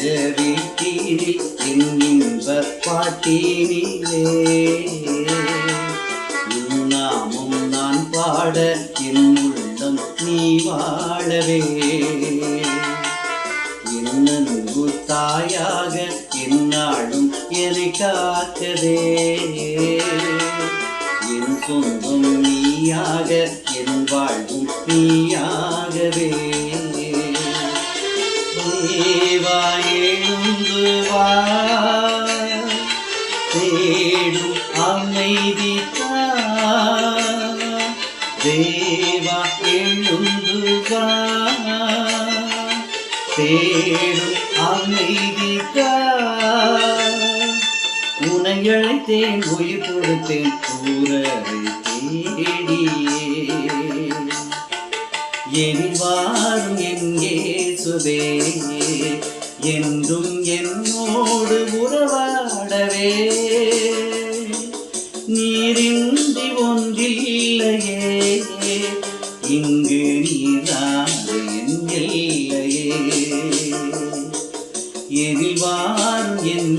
நெஞ்ச வீட்டினில் இன்ப பாட்டினிலே உன் நான் பாட என் உள்ளம் நீ வாழவே. என்னன்பு தாயாக என்னாலும் என்னை காக்கதே என் சொந்தம் நீயாக என் வாழ்வும் நீயாகவே. தேவா எழுந்து தேடும் அமைதி தேவா எழுந்து தேடும் அமைதி உனை அழைத்தேன் உயிர் கொடுத்தேன் ஊரரை தேடியே என் எங்கே இயேசுவே என்றும் என்னோடு உறவாடவே. நீரின்றி ஒன்றில்லையே இங்கு நீராது என் எல்லையே. எரிவாரும் என்